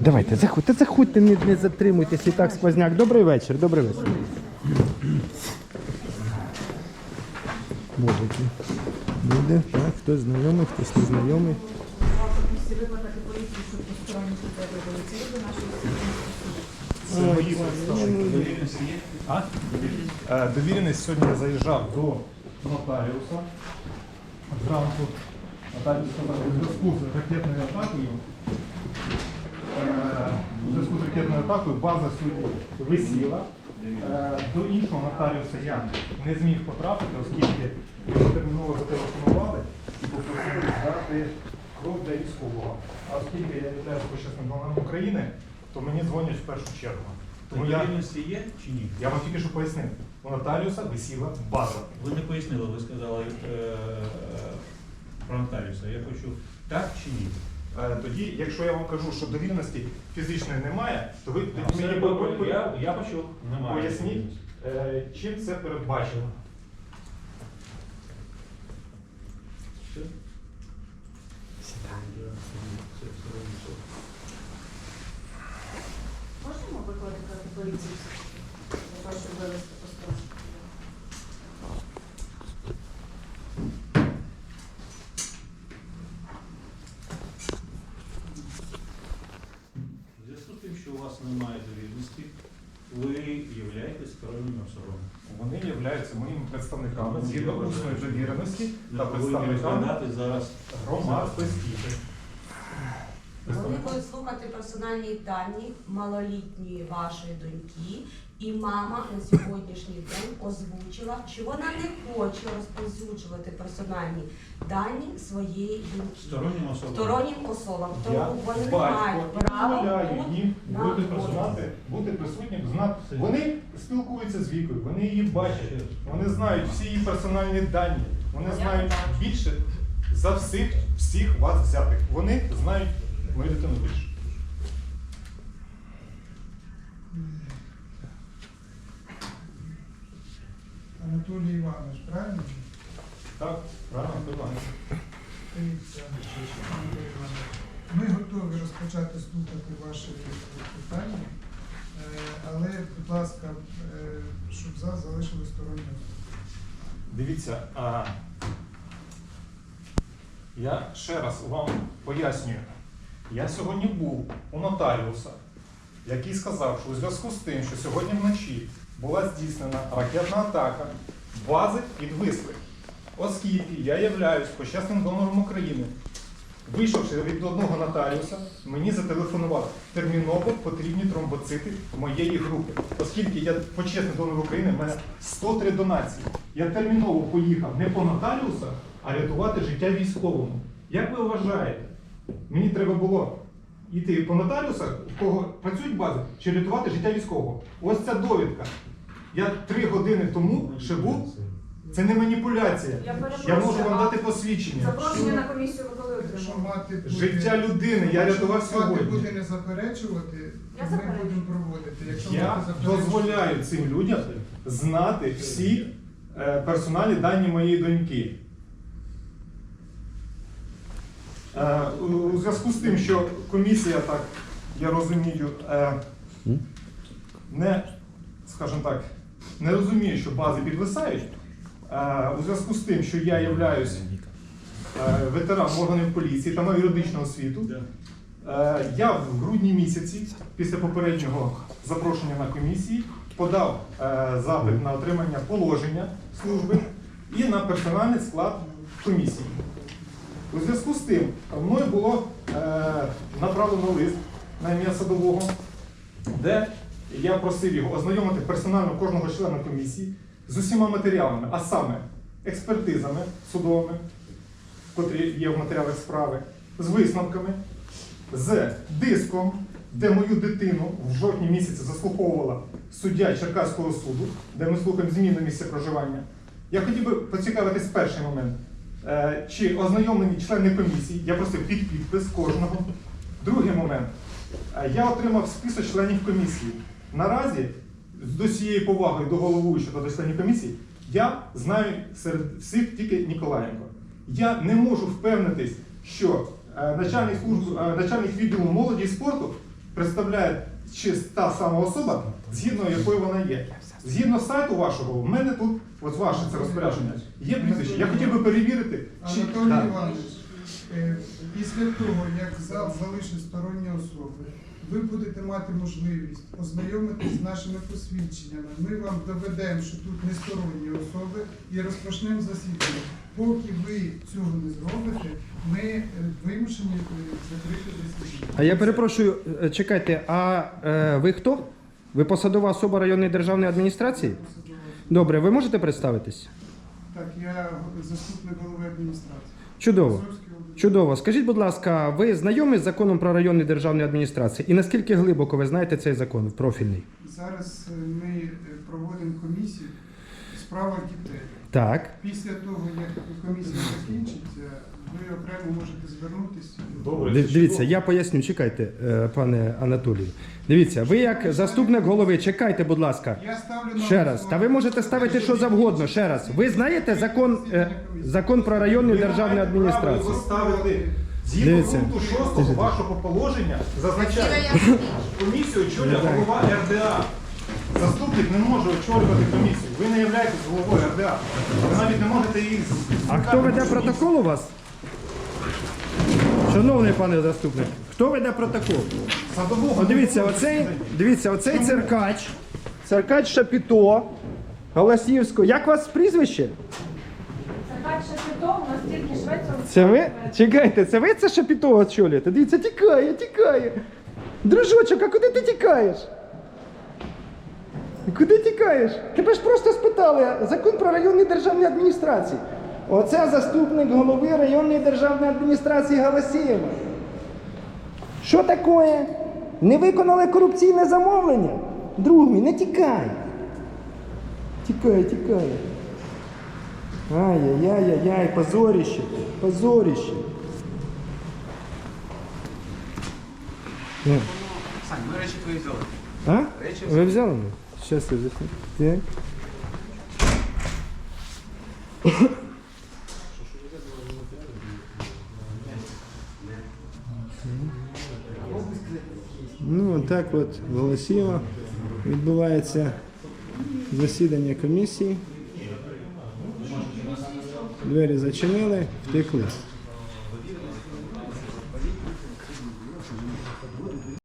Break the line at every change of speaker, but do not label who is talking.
Давайте, заходьте, заходьте, не, не затримуйтесь і так сквозняк. Добрий вечір, добрий вечір. Боже, люди, так, хтось знайомий, хтось не знайомий.
А? Е, Довіреність сьогодні заїжджав до нотаріуса. Зранку сказав, у зв'язку з ракетною атакою. е, У зв'язку з ракетною атакою база сьогодні висіла. Е, До іншого нотаріуса я не зміг потрапити, оскільки його терміново зателефонували і попросили здати кров для військового. А оскільки я являюся почесним громадянином України, то мені дзвонять в першу чергу. Тому я,
Довіреності є чи ні?
я вам тільки що пояснив. У нотаріуса висіла база.
Ви не пояснили, ви сказали е, про. Я хочу так чи ні?
Е, Тоді, якщо я вам кажу, що довіреності фізичної немає, то ви тоді мені
по-
по- по-
я, я почув. Немає.
поясніть, е, чим це передбачено.
Все? Все, все, все.
Можемо викликати поліцію для того, щоб вивезти постановку?
В зв'язку з тим, немає довіреності, ви являєтесь сторонніми особами.
Вони являються моїми представниками згідно усної довіреності та
Ви повинні
представниками
розглядати зараз
громадськості.
Вони будуть слухати персональні дані малолітньої вашої доньки, і мама на сьогоднішній день озвучила, що вона не хоче розповсюджувати персональні дані своєї доньки
стороннім особам.
стороннім особам.
Я
Тому вони не мають
дозволяю їм бути
входити.
бути присутнім, знати. Вони спілкуються з вікою, вони її бачать, вони знають всі її персональні дані, вони знають більше за всіх, всіх вас взятих. Вони знають мою дитину більше.
Анатолій Іванович, правильно?
Так, правильно.
Дивіться, Анатолій Іванович, Ми готові розпочати слухати ваші питання, е, але, будь ласка, е, щоб зал залишили сторонньою.
Дивіться, а, я ще раз вам пояснюю. Я сьогодні був у нотаріуса, який сказав, що у зв'язку з тим, що сьогодні вночі була здійснена ракетна атака, бази підвисли. Оскільки я являюсь почесним донором України, вийшовши від одного нотаріуса, мені зателефонували. Терміново потрібні тромбоцити моєї групи. Оскільки я почесний донор України, в мене 103 донації. Я терміново поїхав не по нотаріусах, а рятувати життя військовому. Як ви вважаєте, мені треба було йти по нотаріусах, в кого працюють бази, чи рятувати життя військового? Ось ця довідка. Я три години тому ще був. Це не маніпуляція.
Я
Я можу вам
а
дати посвідчення.
Запрошення на комісію ви коли отримали?
мати буде,
Життя людини я рятував
якщо мати
сьогодні.
буде не заперечувати,
Я
ми
заперечую.
будемо проводити. Якщо
Я
мати заперечувати-
дозволяю цим людям знати всі е, персональні дані моєї доньки. Е, у- у зв'язку з тим, що комісія, так я розумію, е, не, скажімо так, не розуміє, що бази підвисають. Е, у зв'язку з тим, що я являюсь е, ветераном органів поліції та маю юридичну освіту, Е, Я в грудні місяці, після попереднього запрошення на комісії, подав е, запит на отримання положення служби і на персональний склад комісії. У зв'язку з тим мною було е, направлено лист на ім'я садового, де я просив його ознайомити персонально кожного члена комісії з усіма матеріалами, а саме експертизами судовими, котрі є в матеріалах справи, з висновками, з диском, де мою дитину в жовтні місяці заслуховувала суддя Черкаського суду, де ми слухаємо зміну місця проживання. Я хотів би поцікавитись перший момент. Е, Чи ознайомлені члени комісії, я просив під підпис кожного. Другий момент. Е, Я отримав список членів комісії. Наразі, з усією повагою до головуючого та до членів комісії, я знаю серед всіх тільки Ніколаєнко. Я не можу впевнитись, що е, начальник служби, е, начальник відділу молоді і спорту представляє чи та сама особа, згідно якої вона є. Згідно сайту вашого, в мене тут, от ваше це розпорядження, є прізвище. Я хотів би перевірити, чи
Анатолій Іванович, е, після того, як зал залишить сторонні особи, ви будете мати можливість ознайомитись з нашими посвідченнями. Ми вам доведемо, що тут не сторонні особи, і розпочнемо засідання. Поки ви цього не зробите, ми е, вимушені е, закрити засідання.
А я перепрошую, е, чекайте, а е, ви хто? Ви посадова особа районної державної адміністрації? Добре, ви можете представитись?
Так, я заступник голови адміністрації.
Чудово.
Області.
Чудово. Скажіть, будь ласка, ви знайомі з законом про районні державні адміністрації? І наскільки глибоко ви знаєте цей закон профільний?
Зараз е, ми е, проводимо комісію справах дітей.
Так.
Після того, як комісія закінчиться, ви окремо можете звернутися.
Добре,
Ди- Дивіться, я поясню, чекайте, е, пане Анатолію. Дивіться, ви як заступник голови, чекайте, будь ласка.
Я ставлю на
Ще раз, та ви можете ставити що завгодно. Ще раз. Ви знаєте закон, е, закон про
право
адміністрації?
його ставити. Згідно
Дивіться.
пункту 6 вашого положення зазначає, комісію очолює голова РДА. Заступник не може очолювати комісію. Ви не являєтесь головою РДА. Ви навіть не можете її
А хто веде протокол у вас? Шановний пане заступник, хто веде протокол?
Садового
О, дивіться, оцей, дивіться, оцей циркач, циркач Шапіто, Голосівського. Як у вас прізвище?
Така шапіто, у нас тільки Швеція.
Це ви? Чекайте, це ви це Шапіто очолюєте? Дивіться, тікає, тікає. Дружочок, а куди ти тікаєш? Куди тікаєш? Тебе ж просто спитали закон про районні державні адміністрації. Оце заступник голови районної державної адміністрації Галасієва. Що таке? Не виконали корупційне замовлення? Друг мій, не тікай. Тікай, тікай. Ай-яй-яй-яй, позорище, позорище. Ну.
Сань, ми речі твої взяли.
А?
Речі
Ви взяли? Щас я засну. Так. Ну, так от голосіво відбувається засідання комісії. Двері зачинили, втекли.